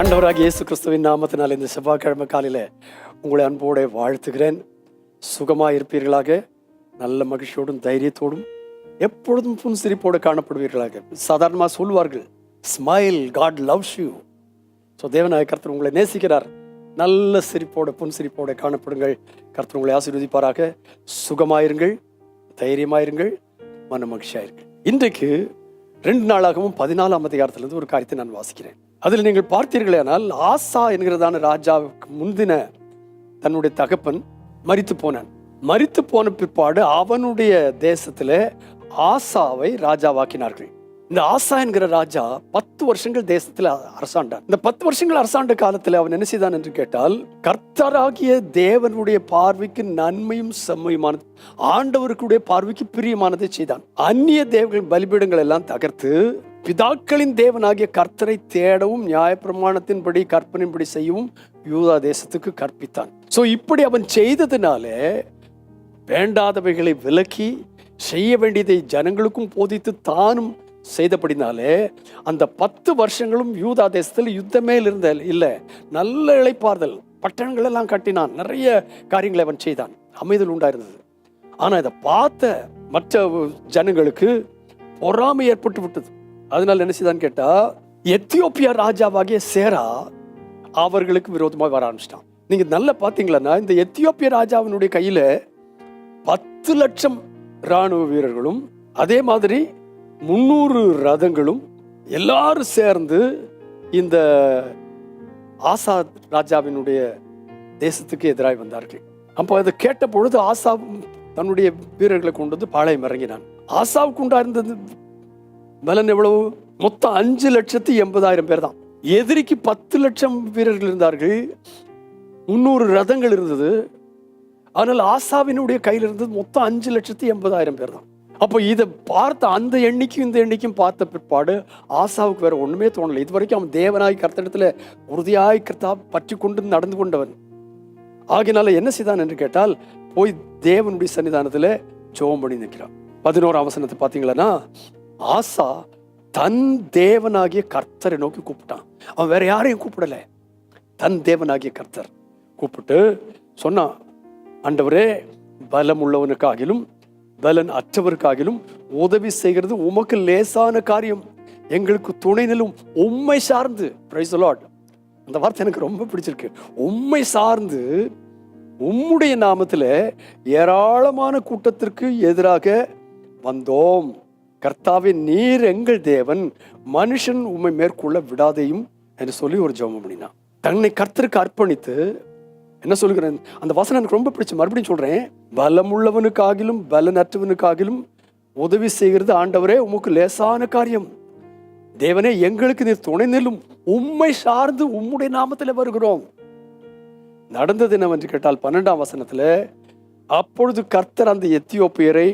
அண்டவராக இயேசு கிறிஸ்துவின் நாமத்தினால் இந்த செவ்வாய்க்கிழமை காலையில் உங்களை அன்போடு வாழ்த்துகிறேன். சுகமாக இருப்பீர்களாக நல்ல மகிழ்ச்சியோடும் தைரியத்தோடும் எப்பொழுதும் புன்சிரிப்போடு காணப்படுவீர்களாக. சாதாரணமாக சொல்வார்கள் smile God loves you so Devaneya கர்த்தர் உங்களை நேசிக்கிறார். நல்ல சிரிப்போட புன்சிரிப்போட காணப்படுங்கள். கர்த்தர் உங்களை ஆசீர்வதிப்பாராக. சுகமாயிருங்கள் தைரியமாயிருங்கள் மன மகிழ்ச்சியாயிருங்கள். இன்றைக்கு ரெண்டு நாளாகவும் பதினாலாம் அதிகாரத்திலிருந்து ஒரு காரியத்தை நான் வாசிக்கிறேன். அதில் நீங்கள் பார்த்தீர்களேனால் ஆசா என்கிறதான ராஜாவுக்கு முந்தின தன்னுடைய தகப்பன் மறித்து போனான். மறித்து போன பிற்பாடு அவனுடைய தேசத்தில் ஆசாவை ராஜாவாக்கினார்கள். இந்த ஆசா என்கிற ராஜா பத்து வருஷங்கள் தேசத்தில் அரசாண்டான் இந்த பத்து வருஷங்கள் அரசாண்ட காலத்தில் அவன் என்ன செய்தான் என்று கேட்டால் கர்த்தராகிய தேவனுடைய பார்வைக்கு நன்மையும் செம்மையுமானது ஆண்டவருக்குடைய பார்வைக்கு பிரியமானதை செய்தான். அந்நிய தேவர்களின் பலிபீடங்கள் எல்லாம் தகர்த்து பிதாக்களின் தேவனாகிய கர்த்தரை தேடவும் நியாயப்பிரமாணத்தின்படி கற்பனையின்படி செய்யவும் யூதா தேசத்துக்கு கற்பித்தான். சோ இப்படி அவன் செய்ததுனாலே வேண்டாதவைகளை விலக்கி செய்ய வேண்டியதை ஜனங்களுக்கும் போதித்து தானும் செய்தபடினாலே அந்த பத்து வருஷங்களும் யூதா தேசத்தில் யுத்தமே இருந்த இல்லை. நல்ல இழைப்பார்தல் பட்டணங்கள் எல்லாம் கட்டினான். நிறைய காரியங்களை அவன் செய்தான். அமைதல் உண்டாயிருந்தது. ஆனால் இதை பார்த்த மற்ற ஜனங்களுக்கு பொறாமை ஏற்பட்டு விட்டது. அதனால என்ன செய்தான்னு கேட்டால் எத்தியோப்பியா ராஜாவாகிய சேரா அவர்களுக்கு விரோதமாக வர ஆரம்பிச்சிட்டான். நீங்கள் நல்லா பார்த்தீங்களன்னா இந்த எத்தியோப்பிய ராஜாவினுடைய கையில் பத்து லட்சம் ராணுவ வீரர்களும் அதே மாதிரி முந்நூறு ரதங்களும் எல்லாரும் சேர்ந்து இந்த ஆசாத் ராஜாவினுடைய தேசத்துக்கு எதிராக வந்தார்கள். அப்போ அதை கேட்ட பொழுது ஆசா தன்னுடைய வீரர்களை கொண்டு வந்து பாளையம் இறங்கினான். ஆசாவுக்கு உண்டாயிருந்தது பலன் எவ்வளவு? மொத்தம் அஞ்சு லட்சத்தி எண்பதாயிரம் பேர் தான். எதிரிக்கு பத்து லட்சம் வீரர்கள் இருந்தார்கள். முன்னூறு ரதங்கள் இருந்தது. ஆனால் ஆசாவினுடைய கையில் இருந்தது மொத்தம் அஞ்சு லட்சத்தி எண்பதாயிரம் பேர் தான். அப்போ இதை பார்த்த அந்த எண்ணிக்கும் இந்த எண்ணிக்கும் பார்த்த பிற்பாடு ஆசாவுக்கு வேற ஒன்றுமே தோணலை. இது வரைக்கும் அவன் தேவனாய் கர்த்தரிடத்துல உறுதியாய் கர்த்தா பற்றி கொண்டு நடந்து கொண்டவன். ஆகினால என்ன செய்தான் என்று கேட்டால் போய் தேவனுடைய சன்னிதானத்தில் ஜோம் பண்ணி நிற்கிறான். பதினோரு அவசனத்தை பார்த்தீங்களன்னா ஆசா தன் தேவனாகிய கர்த்தரை நோக்கி கூப்பிட்டான். அவன் வேற யாரையும் கூப்பிடல. தன் தேவனாகிய கர்த்தர் கூப்பிட்டு சொன்னான் ஆண்டவரே பலம் உள்ளவனுக்காகிலும் பலன் அற்றவருக்காகிலும் உதவி செய்கிறது உமக்கு லேசான காரியம். எங்களுக்கு துணை நிலும் உண்மை சார்ந்து. பிரைஸ் லாட் அந்த வார்த்தை எனக்கு ரொம்ப பிடிச்சிருக்கு. உண்மை சார்ந்து உம்முடைய நாமத்தில் ஏராளமான கூட்டத்திற்கு எதிராக வந்தோம். கர்த்தாவே நீர் எங்கள் தேவன். மனுஷன் உண்மை மேற்கொள்ள விடாதையும் என்று சொல்லி ஒரு ஜெபம் பண்ணினான். தன்னை கர்த்தருக்கு அர்ப்பணித்து என்ன சொல்கிறேன் அந்த வசனம் எனக்கு ரொம்ப பிடிச்ச மறுபடியும் சொல்கிறேன் பலமுள்ளவனுக்காகிலும் பலனற்றவனுக்காகிலும் உதவி செய்கிறது ஆண்டவரே உமக்கு லேசான காரியம். தேவனே எங்களுக்கு நீ துணை நிலும் உம்மை சார்ந்து உம்முடைய நாமத்தில் வருகிறோம். நடந்தது என்னவென்று கேட்டால் பன்னெண்டாம் வசனத்தில் அப்பொழுது கர்த்தர் அந்த எத்தியோப்பியரை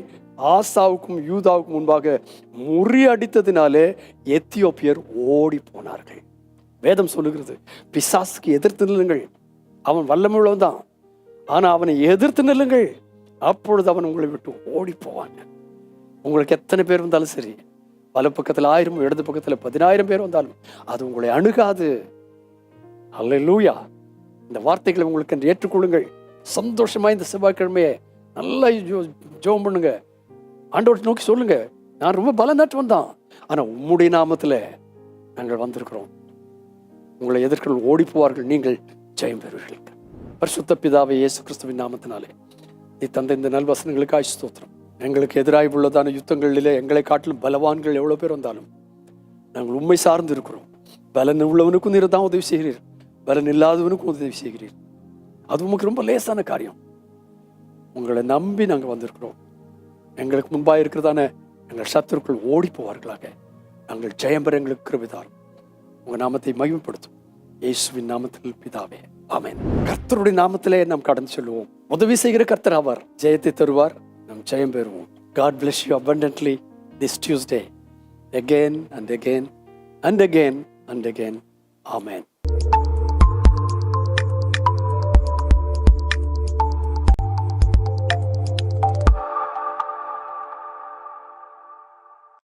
ஆசாவுக்கும் யூதாவுக்கும் முன்பாக முறியடித்ததினாலே எத்தியோப்பியர் ஓடி போனார்கள் வேதம் சொல்லுகிறது பிசாசுக்கு எதிர்த்து நில்லுங்கள். அவன் வல்லமுள்ளவன் தான் ஆனால் அவனை எதிர்த்து நில்லுங்கள். அப்பொழுது அவன் உங்களை விட்டு ஓடி போவாங்க உங்களுக்கு எத்தனை பேர் வந்தாலும் சரி வல பக்கத்தில் ஆயிரம் இடது பக்கத்தில் பதினாயிரம் பேர் வந்தாலும் அது உங்களை அணுகாது. அல்ல லூயா இந்த வார்த்தைகளை உங்களுக்கு என்று ஏற்றுக்கொள்ளுங்கள். சந்தோஷமா இந்த செவ்வாய்க்கிழமையை நல்லா ஜோ- ஜோம் பண்ணுங்க. ஆண்டவர்கிட்ட நோக்கி சொல்லுங்க. நான் ரொம்ப பலனாற்றவன் தான் ஆனா உம்முடைய நாமத்துல நாங்கள் வந்திருக்கிறோம். உங்களை எதிர்க்க ஓடி போவார்கள் நீங்கள் ஜெயம் பெறுவீர்கள். பரிசுத்த பிதாவை இயேசு கிறிஸ்துவின் நாமத்தினாலே. நீ தந்த இந்த நல்வசனங்களுக்காய் ஸ்தோத்திரம். எங்களுக்கு எதிராக உள்ளதான யுத்தங்களிலே எங்களை காட்டிலும் பலவான்கள் எவ்வளோ பேர் வந்தாலும் நாங்கள் உண்மை சார்ந்து இருக்கிறோம் பலன் உள்ளவனுக்கும் நீர் தான் உதவி செய்கிறீர். பலன் இல்லாதவனுக்கும் உதவி செய்கிறீர். அது உமக்கு ரொம்ப லேசான காரியம். உங்களை நம்பி நாங்கள் வந்திருக்கிறோம். எங்களுக்கு முன்பாக இருக்கிறதான எங்கள் சத்துருக்குள் ஓடி போவார்களாக. நாங்கள் ஜெயம் எங்களுக்கு கிருபிதாரும் உங்க நாமத்தை மகிமைப்படுத்தும். இயேசுவின் நாமத்தில் பிதாவே. ஆமேன் கர்த்தருடைய நாமத்திலே நாம் கடந்து சொல்லுவோம் உதவி செய்கிற கர்த்தர் அவர் ஜெயத்தை தருவார் நாம் ஜெயம் பெறுவோம் God bless you abundantly this Tuesday again and again and again and again. Amen.